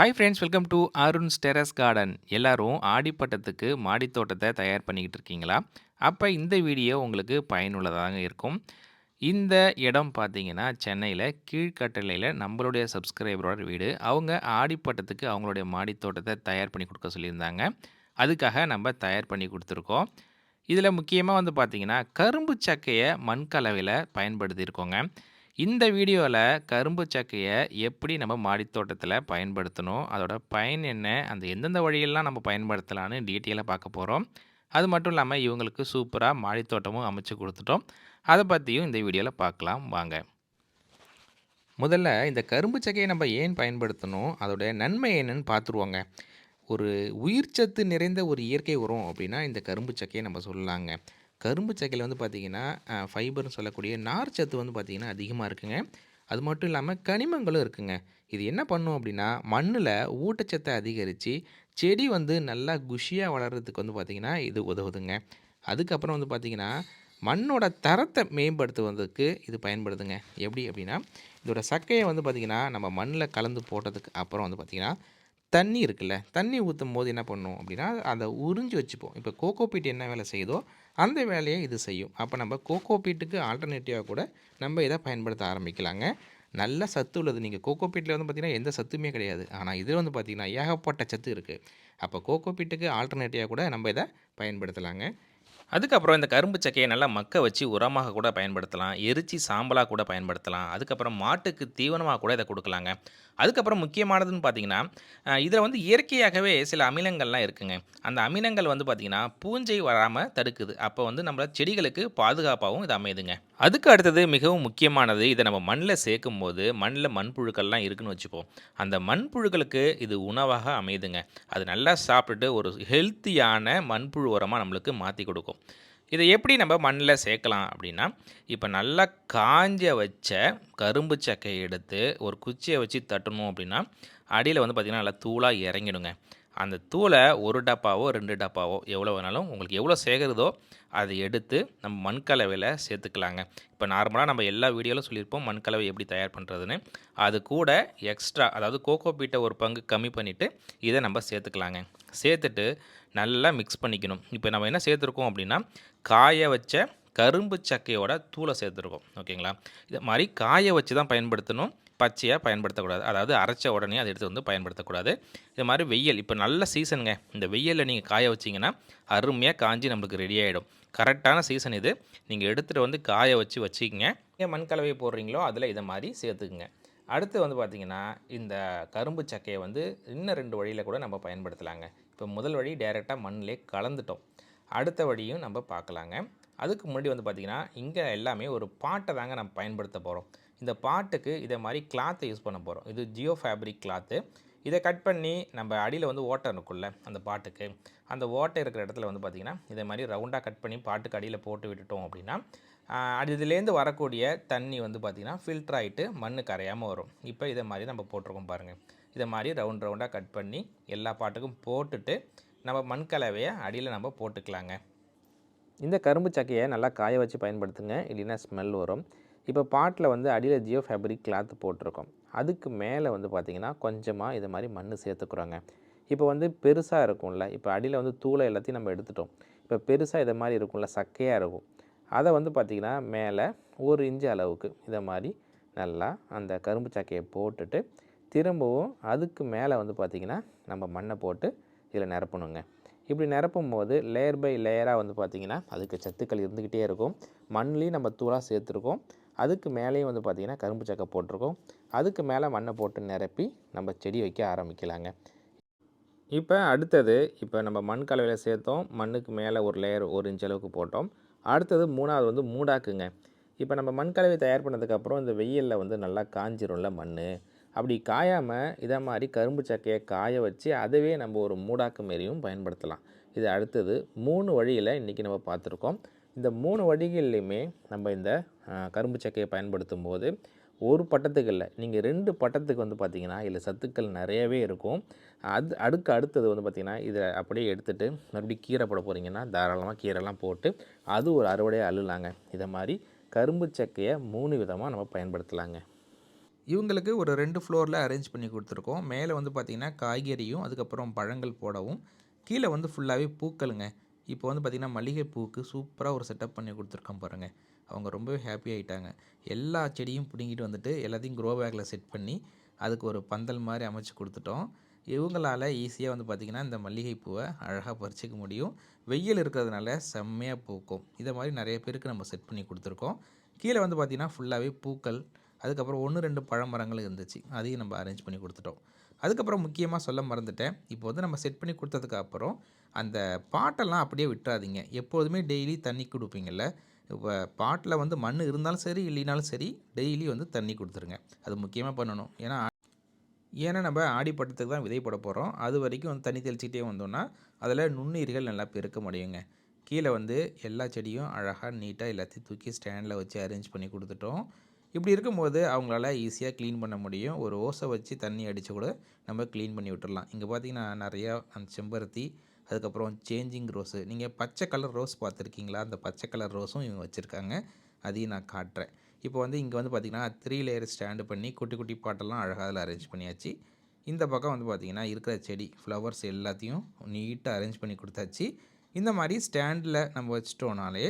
Hi friends welcome to Arun's terrace garden எல்லோரும் ஆடிப்பட்டத்துக்கு மாடித் தோட்டத்தை தயார் பண்ணிக்கிட்டு இருக்கீங்களா? அப்போ இந்த வீடியோ உங்களுக்கு பயனுள்ளதாக இருக்கும். இந்த இடம் பார்த்தீங்கன்னா சென்னையில் கீழ்கட்டளையில் நம்மளுடைய சப்ஸ்கிரைபரோட வீடு. அவங்க ஆடிப்பட்டத்துக்கு அவங்களுடைய மாடித்தோட்டத்தை தயார் பண்ணி கொடுக்க சொல்லியிருந்தாங்க. அதுக்காக நம்ம தயார் பண்ணி கொடுத்துருக்கோம். இதில் முக்கியமாக வந்து பார்த்திங்கன்னா கரும்பு சக்கையை மண்கலவையில் பயன்படுத்தியிருக்கோங்க. இந்த வீடியோவில் கரும்பு சக்கையை எப்படி நம்ம மாடித்தோட்டத்தில் பயன்படுத்தணும் அதோட பயன் என்ன அந்த எந்தெந்த வழியெல்லாம் நம்ம பயன்படுத்தலான்னு டீட்டெயிலாக பார்க்க போகிறோம் அது மட்டும் இல்லாமல் இவங்களுக்கு சூப்பராக மாடித்தோட்டமும் அமைச்சு கொடுத்துட்டோம். அதை பற்றியும் இந்த வீடியோவில் பார்க்கலாம் வாங்க. முதல்ல இந்த கரும்பு சக்கையை நம்ம ஏன் பயன்படுத்தணும் அதோட நன்மை என்னன்னு பார்த்துருவோங்க ஒரு உயிர்ச்சத்து நிறைந்த ஒரு இயற்கை உரம் அப்படின்னா இந்த கரும்பு சக்கையை நம்ம சொல்லலாங்க. கரும்பு சக்கையில் வந்து பார்த்திங்கன்னா ஃபைபர்னு சொல்லக்கூடிய நார் சத்து வந்து பார்த்திங்கன்னா அதிகமாக இருக்குங்க. அது மட்டும் இல்லாமல் கனிமங்களும் இருக்குங்க. இது என்ன பண்ணும் அப்படின்னா மண்ணில் ஊட்டச்சத்தை அதிகரித்து செடி வந்து நல்லா குஷியாக வளர்கிறதுக்கு வந்து பார்த்திங்கன்னா இது உதவுதுங்க. அதுக்கப்புறம் வந்து பார்த்திங்கன்னா மண்ணோட தரத்தை மேம்படுத்துவதற்கு இது பயன்படுதுங்க. எப்படி அப்படின்னா இதோட சக்கையை வந்து பார்த்திங்கன்னா நம்ம மண்ணில் கலந்து போட்டதுக்கு அப்புறம் வந்து பார்த்திங்கன்னா தண்ணி இருக்குல்ல தண்ணி ஊற்றும் போது என்ன பண்ணும் அப்படின்னா அதை உறிஞ்சி வச்சுப்போம். இப்போ கோகோபீட் என்ன வேலை செய்யுதோ அந்த வேலையை இது செய்யும். அப்போ நம்ம கோகோ பீட்டுக்கு ஆல்டர்னேட்டிவாக கூட நம்ம இதை பயன்படுத்த ஆரம்பிக்கலாங்க. நல்ல சத்து உள்ளது. நீங்கள் கோகோ பீட்டில் வந்து பார்த்திங்கன்னா எந்த சத்துமே கிடையாது. ஆனால் இதில் வந்து பார்த்திங்கன்னா ஏகப்பட்ட சத்து இருக்குது அப்போ கோகோ பீட்டுக்கு ஆல்டர்னேட்டிவாக கூட நம்ம இதை பயன்படுத்தலாங்க. அதுக்கப்புறம் இந்த கரும்பு சக்கையை நல்லா மக்க வச்சு உரமாக கூட பயன்படுத்தலாம். எரிச்சி சாம்பலாக கூட பயன்படுத்தலாம். அதுக்கப்புறம் மாட்டுக்கு தீவனமாக கூட இதை கொடுக்கலாங்க. அதுக்கப்புறம் முக்கியமானதுன்னு பார்த்தீங்கன்னா இதில் வந்து இயற்கையாகவே சில அமிலங்கள்லாம் இருக்குங்க. அந்த அமிலங்கள் வந்து பார்த்திங்கன்னா பூஞ்சை வராமல் தடுக்குது. அப்போ வந்து நம்மள செடிகளுக்கு பாதுகாப்பாகவும் இது அமையுதுங்க. அதுக்கு அடுத்தது மிகவும் முக்கியமானது இதை நம்ம மண்ணில் சேர்க்கும் போது மண்ணில் மண்புழுக்கள்லாம் இருக்குன்னு வச்சுப்போம். அந்த மண்புழுக்களுக்கு இது உணவாக அமையுதுங்க. அது நல்லா சாப்பிட்டுட்டு ஒரு ஹெல்த்தியான மண்புழு உரமாக நம்மளுக்கு மாற்றி கொடுக்கும். இதை எப்படி நம்ம மண்ணில் சேர்க்கலாம் அப்படின்னா இப்போ நல்லா காஞ்ச வச்ச கரும்பு சக்கையை எடுத்து ஒரு குச்சியை வச்சு தட்டணும் அப்படின்னா அடியில் வந்து பார்த்திங்கன்னா நல்லா தூளாக இறங்கிடுங்க. அந்த தூளை ஒரு டப்பாவோ ரெண்டு டப்பாவோ எவ்வளோ வேணாலும் உங்களுக்கு எவ்வளோ சேகருதோ அதை எடுத்து நம்ம மண்கலவையில் சேர்த்துக்கலாங்க. இப்போ நார்மலாக நம்ம எல்லா வீடியோவிலும் சொல்லியிருப்போம் மண்கலவை எப்படி தயார் பண்ணுறதுன்னு. அது கூட எக்ஸ்ட்ரா அதாவது கோகோ பீட்டை ஒரு பங்கு கம்மி பண்ணிவிட்டு இதை நம்ம சேர்த்துக்கலாங்க. சேர்த்துட்டு நல்லா மிக்ஸ் பண்ணிக்கணும். இப்போ நம்ம என்ன சேர்த்துருக்கோம் அப்படின்னா காய வச்ச கரும்பு சக்கையோட தூளை சேர்த்துருக்கோம். ஓகேங்களா? இதை மாதிரி காய வச்சு தான் பயன்படுத்தணும். பச்சையாக பயன்படுத்தக்கூடாது. அதாவது அரைச்ச உடனே அதை எடுத்து வந்து பயன்படுத்தக்கூடாது. இது மாதிரி வெயில் இப்போ நல்ல சீசனுங்க இந்த வெயிலில் நீங்கள் காய வச்சிங்கன்னா அருமையாக காஞ்சி நம்மளுக்கு ரெடி ஆகிடும் கரெக்டான சீசன் இது. நீங்கள் எடுத்துகிட்டு வந்து காய வச்சு வச்சுக்கிங்க. மண் கலவையை போடுறீங்களோ அதில் இதை மாதிரி சேர்த்துக்குங்க. அடுத்து வந்து பார்த்திங்கன்னா இந்த கரும்பு சக்கையை வந்து இன்னும் ரெண்டு வழியில் கூட நம்ம பயன்படுத்தலாங்க. இப்போ முதல் வழி டைரெக்டாக மண்ணிலே கலந்துட்டோம். அடுத்த வழியும் நம்ம பார்க்கலாங்க. அதுக்கு முன்னாடி வந்து பார்த்திங்கன்னா இங்கே எல்லாமே ஒரு பாட்டை தாங்க நம்ம பயன்படுத்த போகிறோம் இந்த பாட்டுக்கு இதை மாதிரி கிளாத்தை யூஸ் பண்ண போகிறோம் இது ஜியோ ஃபேப்ரிக் கிளாத்து இதை கட் பண்ணி நம்ம அடியில் வந்து ஓட்டை இருக்குல்ல அந்த பாட்டுக்கு. அந்த ஓட்டை இருக்கிற இடத்துல வந்து பார்த்திங்கன்னா இதே மாதிரி ரவுண்டாக கட் பண்ணி பாட்டுக்கு அடியில் போட்டு விட்டுட்டோம் அப்படின்னா அதுலேருந்து வரக்கூடிய தண்ணி வந்து பார்த்திங்கன்னா ஃபில்டர் ஆகிட்டு மண் கரையாமல் வரும். இப்போ இதை மாதிரி நம்ம போட்டிருக்கோம் பாருங்கள் இதை மாதிரி ரவுண்ட் ரவுண்டாக கட் பண்ணி எல்லா பாட்டுக்கும் போட்டுட்டு நம்ம மண் கலவையை அடியில் நம்ம போட்டுக்கலாங்க. இந்த கரும்பு சக்கையை நல்லா காய வச்சு பயன்படுத்துங்க. இல்லைன்னா ஸ்மெல் வரும். இப்போ பாட்டில் வந்து அடியில் ஜியோ ஃபேப்ரிக் கிளாத் போட்டிருக்கோம். அதுக்கு மேலே வந்து பார்த்திங்கன்னா கொஞ்சமாக இது மாதிரி மண் சேர்த்துக்குறோங்க. இப்போ வந்து பெருசாக இருக்கும்ல. இப்போ அடியில் வந்து தூளை எல்லாத்தையும் நம்ம எடுத்துட்டோம். இப்போ பெருசாக இதை மாதிரி இருக்கும்ல. சக்கையாக இருக்கும். அதை வந்து பார்த்திங்கன்னா மேலே ஒரு இன்ச்சு அளவுக்கு இதை மாதிரி நல்லா அந்த கரும்பு சக்கையை போட்டுட்டு திரும்பவும் அதுக்கு மேலே வந்து பார்த்திங்கன்னா நம்ம மண்ணை போட்டு இதில் நிரப்பணுங்க. இப்படி நிரப்பும் போது லேயர் பை லேயராக வந்து பார்த்திங்கன்னா அதுக்கு சத்துக்கள் இருந்துக்கிட்டே இருக்கும். மண்லேயும் நம்ம தூளாக சேர்த்துருக்கோம். அதுக்கு மேலேயும் வந்து பார்த்திங்கன்னா கரும்பு சக்கை போட்டிருக்கோம். அதுக்கு மேலே மண்ணை போட்டு நிரப்பி நம்ம செடி வைக்க ஆரம்பிக்கலாங்க. இப்போ அடுத்தது இப்போ நம்ம மண் கலவையில் சேர்த்தோம். மண்ணுக்கு மேலே ஒரு லேயர் ஒரு இன்ச் அளவுக்கு போட்டோம். அடுத்தது மூணாவது வந்து மூடாக்குங்க. இப்போ நம்ம மண் கலவை தயார் பண்ணதுக்கப்புறம் இந்த வெயிலில் வந்து நல்லா காஞ்சிரும்ல மண் அப்படி காயாமல் இதை மாதிரி கரும்பு சக்கையை காய வச்சு அதுவே நம்ம ஒரு மூடாக்கு மாரியும் பயன்படுத்தலாம். இது அடுத்தது மூணு வழியில் இன்றைக்கி நம்ம பார்த்துருக்கோம். இந்த மூணு வழிகள்லையுமே நம்ம இந்த கரும்பு சக்கையை பயன்படுத்தும் போது ஒரு பட்டத்துக்கு இல்லை. நீங்கள் ரெண்டு பட்டத்துக்கு வந்து பார்த்திங்கன்னா இதில் சத்துக்கள் நிறையவே இருக்கும். அது அடுக்கு அடுத்தது வந்து பார்த்திங்கன்னா இதை அப்படியே எடுத்துகிட்டு மறுபடியும் கீரை போட போகிறீங்கன்னா தாராளமாக கீரைலாம் போட்டு அது ஒரு அறுவடையாக அள்ளுலாங்க. இதை மாதிரி கரும்பு சக்கையை மூணு விதமாக நம்ம பயன்படுத்தலாங்க. இவங்களுக்கு ஒரு ரெண்டு ஃப்ளோரில் அரேஞ்ச் பண்ணி கொடுத்துருக்கோம். மேலே வந்து பார்த்திங்கன்னா காய்கறியும் அதுக்கப்புறம் பழங்கள் போடவும். கீழே வந்து ஃபுல்லாகவே பூக்களுங்க. இப்போ வந்து பார்த்திங்கன்னா மளிகை பூவுக்கு சூப்பராக ஒரு செட்டப் பண்ணி கொடுத்துருக்கோம் பாருங்கள் அவங்க ரொம்பவே ஹாப்பி ஆகிட்டாங்க எல்லா செடியும் பிடுங்கிட்டு வந்துட்டு எல்லாத்தையும் க்ரோ பேக்கில் செட் பண்ணி அதுக்கு ஒரு பந்தல் மாதிரி அமைச்சு கொடுத்துட்டோம். இவங்களால் ஈஸியாக வந்து பார்த்திங்கன்னா இந்த மல்லிகைப்பூவை அழகாக பறிச்சிக்க முடியும். வெயில் இருக்கிறதுனால செம்மையாக பூக்கும். இதை மாதிரி நிறைய பேருக்கு நம்ம செட் பண்ணி கொடுத்துருக்கோம். கீழே வந்து பார்த்திங்கன்னா ஃபுல்லாகவே பூக்கள் அதுக்கப்புறம் ஒன்று ரெண்டு பழமரங்கள் இருந்துச்சு. அதையும் நம்ம அரேஞ்ச் பண்ணி கொடுத்துட்டோம். அதுக்கப்புறம் முக்கியமாக சொல்ல மறந்துட்டேன். இப்போ வந்து நம்ம செட் பண்ணி கொடுத்ததுக்கு அப்புறம் அந்த பாட்டெல்லாம் அப்படியே விட்டுறாதீங்க. எப்போதுமே டெய்லி தண்ணி கொடுப்பீங்கள்ல இப்போ பாட்டில் வந்து மண் இருந்தாலும் சரி இல்லைனாலும் சரி டெய்லி வந்து தண்ணி கொடுத்துருங்க. அது முக்கியமாக பண்ணணும். ஏன்னா ஏன்னா நம்ம ஆடிப்பட்டத்துக்கு தான் விதை போட போகிறோம் அது வரைக்கும் வந்து தண்ணி தெளிச்சிக்கிட்டே வந்தோம்னா அதில் நுண்ணுயிர்கள் நல்லா பெருக்க முடியுங்க. கீழே வந்து எல்லா செடியும் அழகாக நீட்டாக எல்லாத்தையும் தூக்கி ஸ்டாண்டில் வச்சு அரேஞ்ச் பண்ணி கொடுத்துட்டோம். இப்படி இருக்கும்போது அவங்களால ஈஸியாக க்ளீன் பண்ண முடியும். ஒரு ஓசை வச்சு தண்ணி அடித்து கூட நம்ம க்ளீன் பண்ணி விட்டுடலாம் இங்கே பார்த்தீங்கன்னா நிறையா அந்த செம்பருத்தி அதுக்கப்புறம் சேஞ்சிங் ரோஸு நீங்கள் பச்சை கலர் ரோஸ் பார்த்துருக்கீங்களா? அந்த பச்சை கலர் ரோஸும் இவங்க வச்சுருக்காங்க. அதையும் நான் காட்டுறேன். இப்போ வந்து இங்கே வந்து பார்த்திங்கன்னா த்ரீ லேயர் ஸ்டாண்டு பண்ணி குட்டி குட்டி பாட்டெல்லாம் அழகாக அதில் அரேஞ்ச் பண்ணியாச்சு. இந்த பக்கம் வந்து பார்த்திங்கன்னா இருக்கிற செடி ஃப்ளவர்ஸ் எல்லாத்தையும் நீட்டாக அரேஞ்ச் பண்ணி கொடுத்தாச்சு. இந்த மாதிரி ஸ்டாண்டில் நம்ம வச்சுட்டோனாலே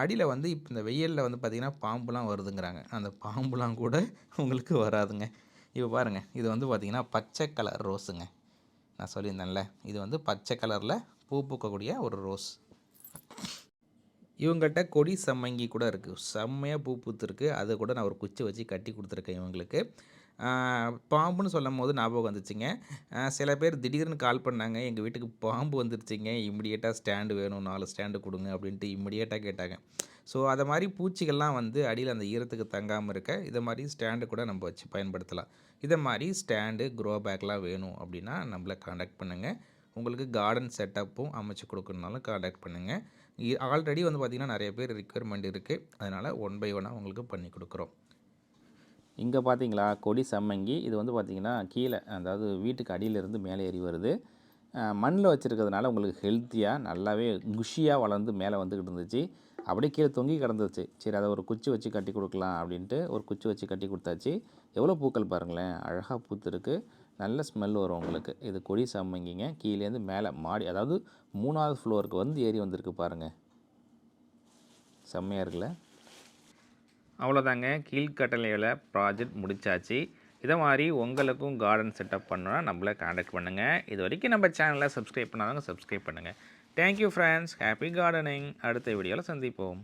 அடியில் வந்து இப்போ இந்த வெயிலில் வந்து பார்த்திங்கன்னா பாம்புலாம் வருதுங்கிறாங்க. அந்த பாம்புலாம் கூட உங்களுக்கு வராதுங்க. இப்போ பாருங்கள் இது வந்து பார்த்திங்கன்னா பச்சை கலர் ரோஸுங்க நான் சொல்லியிருந்தேன்ல. இது வந்து பச்சை கலரில் பூ பூக்கக்கூடிய ஒரு ரோஸ். இவங்கள்ட்ட கொடி சம்மங்கி கூட இருக்குது செம்மையாக பூ பூத்துருக்கு. அதை கூட நான் ஒரு குச்சி வச்சு கட்டி கொடுத்துருக்கேன் இவங்களுக்கு. பாம்புன்னு சொல்லும் போது ஞாபகம் வந்துச்சுங்க. சில பேர் திடீர்னு கால் பண்ணாங்க. எங்கள் வீட்டுக்கு பாம்பு வந்துருச்சுங்க. இம்மிடியேட்டாக ஸ்டாண்டு வேணும். நாலு ஸ்டாண்டு கொடுங்க அப்படின்ட்டு இம்மிடியேட்டாக கேட்டாங்க. ஸோ அதை மாதிரி பூச்சிகள்லாம் வந்து அடியில் அந்த ஈரத்துக்கு தங்காமல் இருக்க இதை மாதிரி ஸ்டாண்டு கூட நம்ம வச்சு பயன்படுத்தலாம். இதை மாதிரி ஸ்டாண்டு க்ரோ பேக்லாம் வேணும் அப்படின்னா நம்மளை காண்டாக்ட் பண்ணுங்கள் உங்களுக்கு கார்டன் செட்டப்பும் அமைச்சு கொடுக்கணுனாலும் காண்டாக்ட் பண்ணுங்கள் ஆல்ரெடி வந்து பார்த்திங்கன்னா நிறைய பேர் ரிக்குயர்மெண்ட் இருக்குது அதனால் ஒன் பை ஒன்னாக உங்களுக்கு பண்ணி கொடுக்குறோம். இங்கே பார்த்தீங்களா கொடி சம்மங்கி இது வந்து பார்த்திங்கன்னா கீழே அதாவது வீட்டுக்கு அடியிலேருந்து மேலே ஏறி வருது. மண்ணில் வச்சுருக்கிறதுனால உங்களுக்கு ஹெல்த்தியாக நல்லாவே குஷியாக வளர்ந்து மேலே வந்துக்கிட்டு இருந்துச்சு. அப்படியே கீழே தொங்கி கிடந்துச்சு சரி அதை ஒரு குச்சி வச்சு கட்டி கொடுக்கலாம் அப்படின்ட்டு ஒரு குச்சி வச்சு கட்டி கொடுத்தாச்சு. எவ்வளோ பூக்கள் பாருங்களேன் அழகாக பூத்துருக்கு. நல்ல ஸ்மெல் வரும் உங்களுக்கு. இது கொடி சம்மங்கிங்க கீழேருந்து மேலே மாடி அதாவது மூணாவது ஃப்ளோருக்கு வந்து ஏறி வந்திருக்கு பாருங்கள் செம்மையாக இருக்குல்ல? அவ்வளோதாங்க. கீழ்கட்டளையில் ப்ராஜெக்ட் முடிச்சாச்சு. இதை மாதிரி உங்களுக்கும் கார்டன் செட்டப் பண்ணணும்னா நம்மளை காண்டாக்ட் பண்ணுங்கள் இது வரைக்கும் நம்ம சேனலை சப்ஸ்கிரைப் பண்ணாதவங்க சப்ஸ்கிரைப் பண்ணுங்கள் தேங்க்யூ ஃப்ரெண்ட்ஸ் ஹாப்பி கார்டனிங் அடுத்த வீடியோவில் சந்திப்போம்.